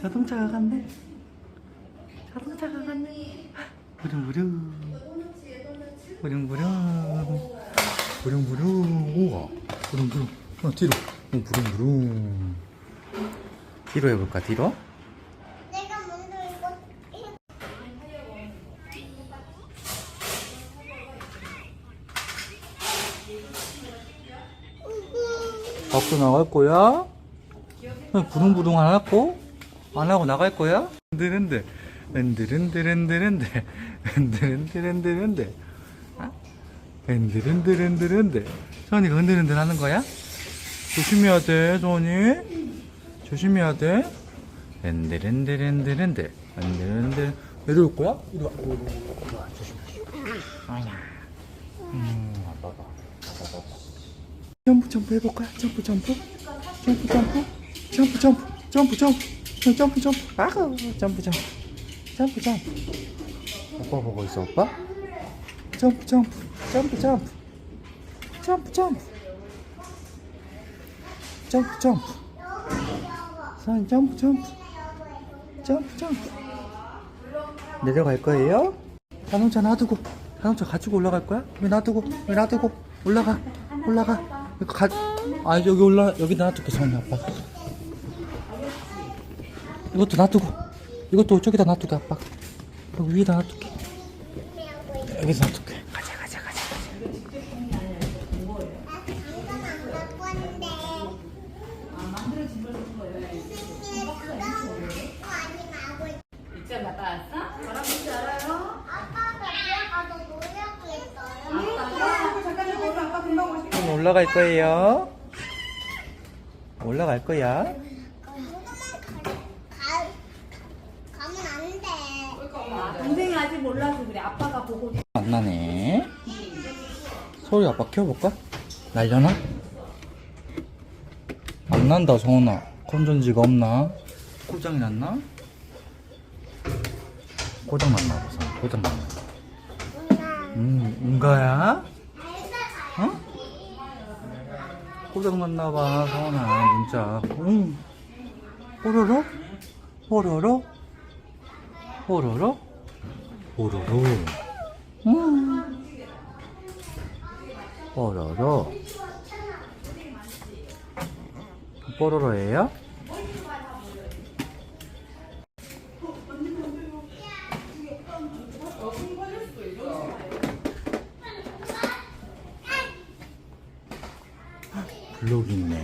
자동차가 갔네. 자동차가 갔네. 부릉부릉. 부릉부릉. 부릉부릉. 우와. 부릉부릉. 어, 뒤로. 어, 부릉부릉. 뒤로 해볼까, 뒤로? 내가 먼저 이거 해. 밖으로 나갈 거야? 어, 부릉부릉 안 하고? 안 하고 나갈 거야? 흔들흔들 흔들흔들흔들흔들 흔들흔들흔들흔들 어? 흔들흔들흔들흔들 소원이가 흔들흔들 하는 거야? 조심해야 돼 소원이 조심해야 돼 흔들흔들흔들흔들 흔들흔들 내려올 거야? 이리 와 이리 와, 조심해 음 아빠가 아빠가 점프 점프 해볼 거야? 점프 점프 점프 점프 점프 점프 점프 점프 점프 점프. 아우 점프 점프. 점프 점프. 오빠 보고 있어 오빠? 점프 점프. 점프 점프. 점프 점프. 점프 점프. 선 점프 점프. 점프 점프. 내려갈 거예요? 자동차 놔두고 자동차 가지고 올라갈 거야? 왜 놔두고 왜 놔두고 올라가 올라가. 가... 아 여기 올라 여기 놔둘게 선이 아빠 이것도 놔두고 이것도 저기다 놔둘게 아빠 여기 위에다 놔둘게 여기서 놔둘게 가자 가자 가자 가자 놀려고 했어요. 그럼 올라갈 거예요 올라갈 거야 이거만 가, 가면 안 돼. 동생이 아직 몰라서 그래. 아빠가 보고 안 나네 소리 아빠 키워볼까? 날려나? 안 난다 성훈아 건전지가 없나? 고장이 났나? 고장 났나 보자 고장 났나 음 응가야? 어? 고장 났나 봐 성훈아 문자 응 뽀로로? 뽀로로? 호로로 호로로 음. 뽀로로 뽀로로예요? 블록 있네